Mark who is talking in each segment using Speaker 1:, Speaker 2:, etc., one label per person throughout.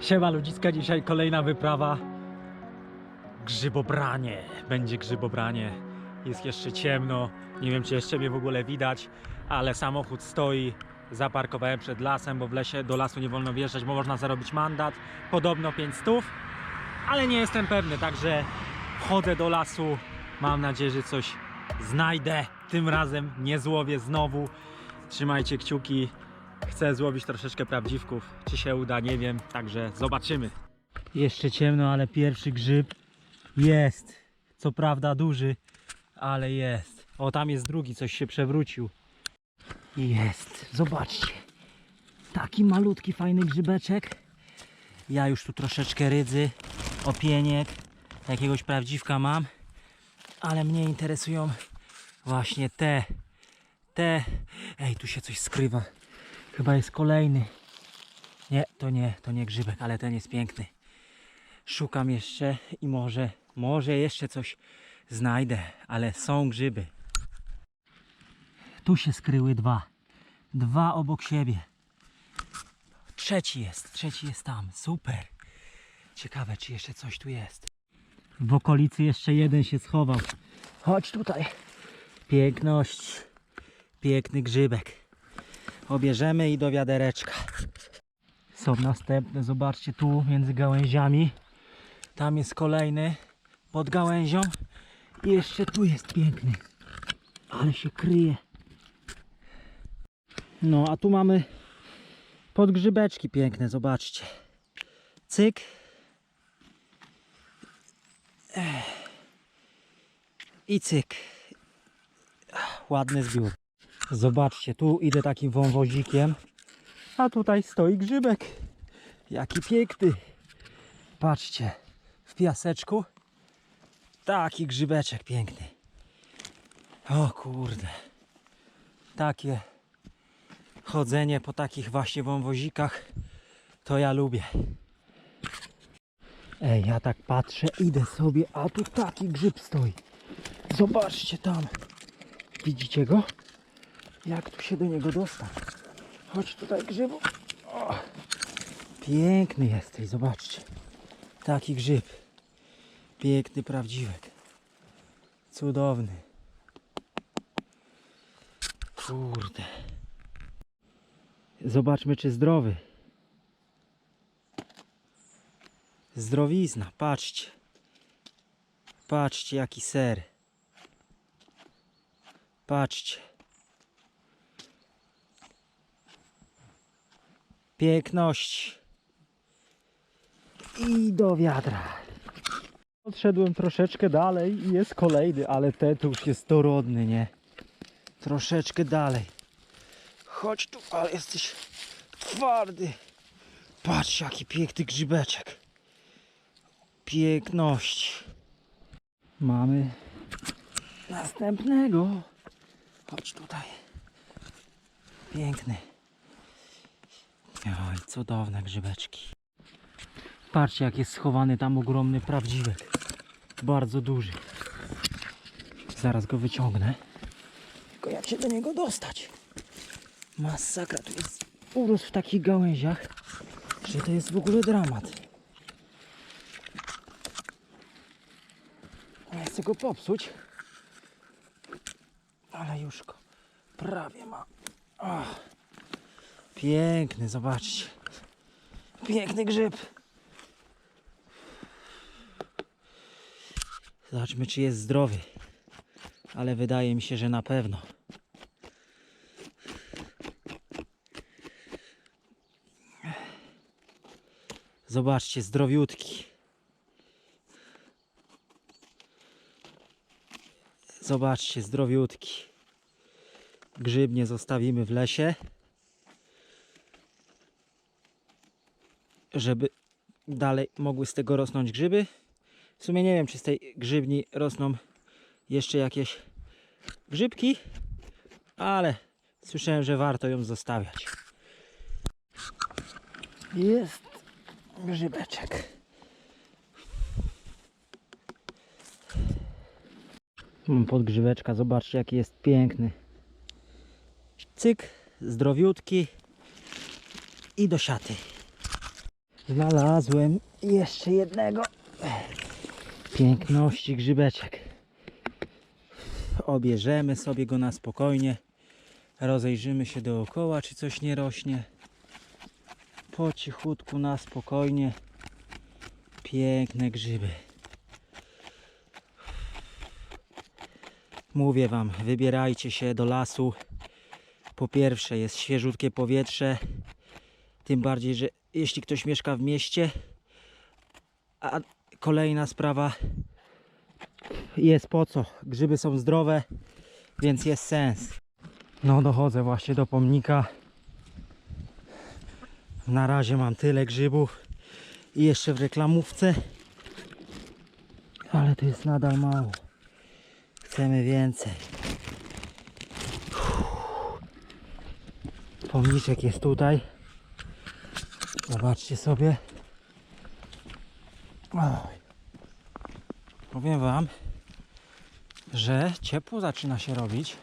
Speaker 1: Siema ludziska, dzisiaj kolejna wyprawa. Grzybobranie. Będzie grzybobranie. Jest jeszcze ciemno. Nie wiem, czy jeszcze mnie w ogóle widać, ale samochód stoi. Zaparkowałem przed lasem, bo w lesie do lasu nie wolno wjeżdżać, bo można zarobić mandat. Podobno 500, ale nie jestem pewny, także wchodzę do lasu. Mam nadzieję, że coś znajdę. Tym razem nie złowię znowu. Trzymajcie kciuki. Chcę złowić troszeczkę prawdziwków. Czy się uda, nie wiem. Także zobaczymy. Jeszcze ciemno, ale pierwszy grzyb jest. Co prawda duży, ale jest. O, tam jest drugi, coś się przewrócił. Jest. Zobaczcie. Taki malutki, fajny grzybeczek. Ja już tu troszeczkę rydzy, opieniek, jakiegoś prawdziwka mam. Ale mnie interesują właśnie te. Te. Ej, tu się coś skrywa. Chyba jest kolejny. Nie, to nie, to nie grzybek, ale ten jest piękny. Szukam jeszcze i może, może jeszcze coś znajdę, ale są grzyby. Tu się skryły dwa. Dwa obok siebie. Trzeci jest, trzeci jest tam. Super. Ciekawe, czy jeszcze coś tu jest. W okolicy jeszcze jeden się schował. Chodź tutaj. Piękność. Piękny grzybek obierzemy i do wiadereczka. Są następne, zobaczcie tu między gałęziami. Tam jest kolejny pod gałęzią. I jeszcze tu jest piękny. Ale się kryje. No, a tu mamy podgrzybeczki piękne, zobaczcie. Cyk. I cyk. Ładny zbiór. Zobaczcie, tu idę takim wąwozikiem, a tutaj stoi grzybek. Jaki piękny. Patrzcie, w piaseczku taki grzybeczek piękny. O kurde. Takie chodzenie po takich właśnie wąwozikach to ja lubię. Ej, ja tak patrzę, idę sobie, a tu taki grzyb stoi. Zobaczcie tam. Widzicie go? Jak tu się do niego dostać? Chodź tutaj grzybu. O, piękny jesteś, zobaczcie. Taki grzyb. Piękny, prawdziwek. Cudowny. Kurde. Zobaczmy, czy zdrowy. Zdrowizna, patrzcie. Patrzcie, jaki ser. Patrzcie. Piękności. I do wiadra. Odszedłem troszeczkę dalej i jest kolejny, ale ten tu już jest dorodny, nie? Troszeczkę dalej. Chodź tu, ale jesteś twardy. Patrz jaki piękny grzybeczek. Piękność. Mamy następnego. Chodź tutaj. Piękny. Oj, cudowne grzybeczki. Patrzcie, jak jest schowany tam ogromny prawdziwek. Bardzo duży. Zaraz go wyciągnę. Tylko jak się do niego dostać? Masakra, tu jest urósł w takich gałęziach, że to jest w ogóle dramat. Nie chcę go popsuć, ale już go prawie ma. Ach. Piękny, zobaczcie. Piękny grzyb. Zobaczmy, czy jest zdrowy. Ale wydaje mi się, że na pewno. Zobaczcie, zdrowiutki. Zobaczcie, zdrowiutki. Grzyb nie zostawimy w lesie. Żeby dalej mogły z tego rosnąć grzyby. W sumie nie wiem, czy z tej grzybni rosną jeszcze jakieś grzybki, ale słyszałem, że warto ją zostawiać. Jest grzybeczek. Mam podgrzyweczka, zobaczcie jaki jest piękny. Cyk, zdrowiutki i do siaty. Znalazłem jeszcze jednego piękności grzybeczek. Obierzemy sobie go na spokojnie. Rozejrzymy się dookoła, czy coś nie rośnie. Po cichutku, na spokojnie. Piękne grzyby. Mówię Wam, wybierajcie się do lasu. Po pierwsze jest świeżutkie powietrze. Tym bardziej, że jeśli ktoś mieszka w mieście. A kolejna sprawa jest po co. Grzyby są zdrowe, więc jest sens. No dochodzę właśnie do pomnika. Na razie mam tyle grzybów i jeszcze w reklamówce. Ale to jest nadal mało. Chcemy więcej. Pomniczek jest tutaj. Zobaczcie sobie. Oj. Powiem Wam, że ciepło zaczyna się robić.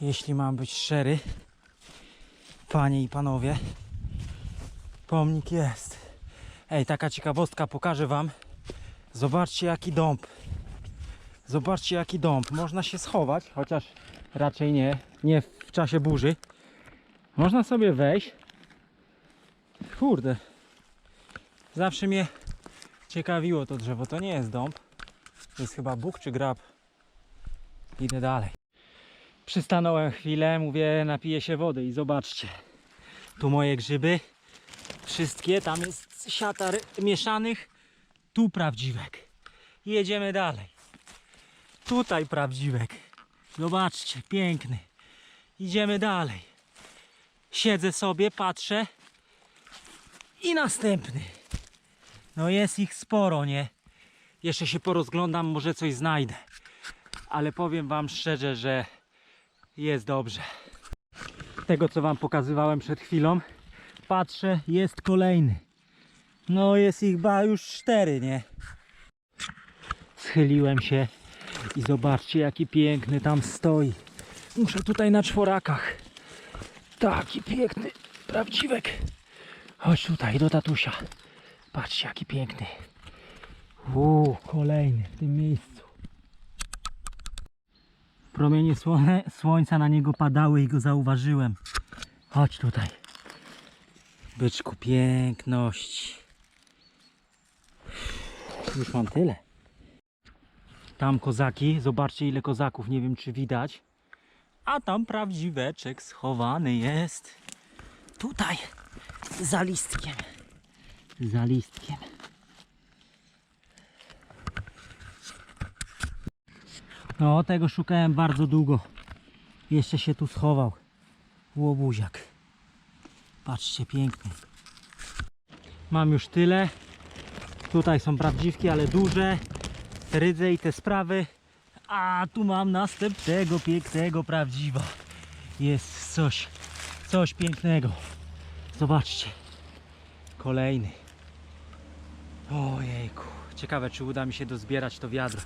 Speaker 1: Jeśli mam być szczery, panie i panowie, pomnik jest. Ej, taka ciekawostka, pokażę Wam. Zobaczcie jaki dąb. Zobaczcie jaki dąb. Można się schować, chociaż raczej nie, nie w czasie burzy. Można sobie wejść. Kurde. Zawsze mnie ciekawiło to drzewo. To nie jest dąb. To jest chyba bóg czy grab. Idę dalej. Przystanąłem chwilę, mówię, napiję się wody i zobaczcie. Tu moje grzyby. Wszystkie, tam jest siatar mieszanych. Tu prawdziwek. Jedziemy dalej. Tutaj prawdziwek. Zobaczcie, piękny. Idziemy dalej. Siedzę sobie, patrzę. I następny. No jest ich sporo, nie? Jeszcze się porozglądam, może coś znajdę. Ale powiem wam szczerze, że jest dobrze. Tego co wam pokazywałem przed chwilą, patrzę, jest kolejny. No jest ich ba już cztery, nie? Schyliłem się i zobaczcie jaki piękny tam stoi. Muszę tutaj na czworakach. Taki piękny, prawdziwek. Chodź tutaj do tatusia. Patrzcie jaki piękny. Uuu, kolejny w tym miejscu. Promienie słone, słońca na niego padały i go zauważyłem. Chodź tutaj. Byczku, piękności. Już mam tyle. Tam kozaki, zobaczcie ile kozaków, nie wiem czy widać. A tam prawdziweczek schowany jest. Tutaj, za listkiem. Za listkiem. No, tego szukałem bardzo długo. Jeszcze się tu schował. Łobuziak. Patrzcie, piękny. Mam już tyle. Tutaj są prawdziwki, ale duże. Rydze i te sprawy. A tu mam następnego pięknego prawdziwa. Jest coś, coś pięknego. Zobaczcie. Kolejny. Ojejku. Ciekawe, czy uda mi się dozbierać to wiadro.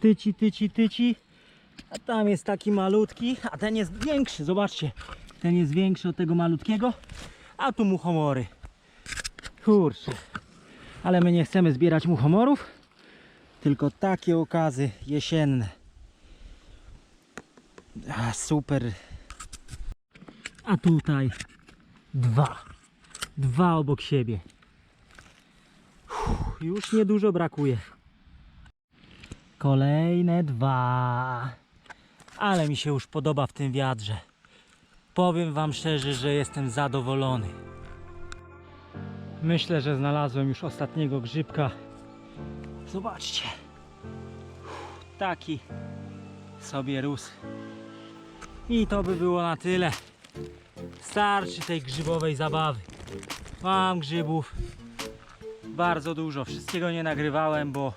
Speaker 1: Tyci, tyci, tyci. A tam jest taki malutki, a ten jest większy. Zobaczcie. Ten jest większy od tego malutkiego. A tu muchomory. Kurczę. Ale my nie chcemy zbierać muchomorów, tylko takie okazy jesienne. A, super. A tutaj dwa. Dwa obok siebie. Uff, już niedużo brakuje. Kolejne dwa. Ale mi się już podoba w tym wiadrze. Powiem Wam szczerze, że jestem zadowolony. Myślę, że znalazłem już ostatniego grzybka. Zobaczcie. Uff, Taki sobie rósł. I to by było na tyle. Starczy tej grzybowej zabawy. Mam grzybów bardzo dużo. Wszystkiego nie nagrywałem, bo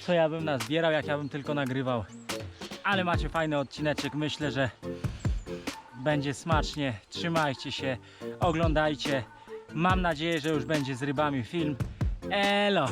Speaker 1: co ja bym nazbierał, jak ja bym tylko nagrywał. Ale macie fajny odcineczek. Myślę, że będzie smacznie. Trzymajcie się, oglądajcie. Mam nadzieję, że już będzie z rybami film. Elo!